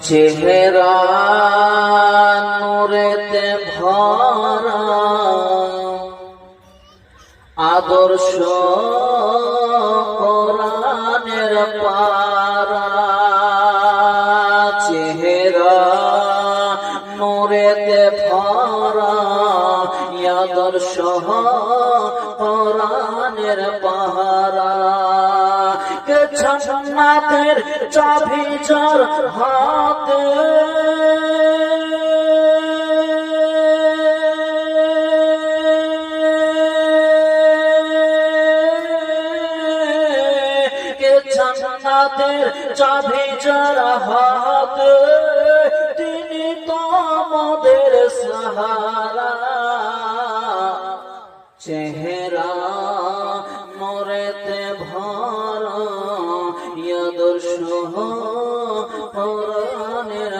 চেহারা নূরেতে ভরা। আদর্শ কোরআনের পারা। চেহারা নূরেতে ভরা। আদর্শ কোরআনের পাহারা থাকে ছন্নাতের চাবি চর হাতে। চাবি হাত? তিনি তো আমাদের চেহারা মরেতে ভয় আদর্শ কোরআনের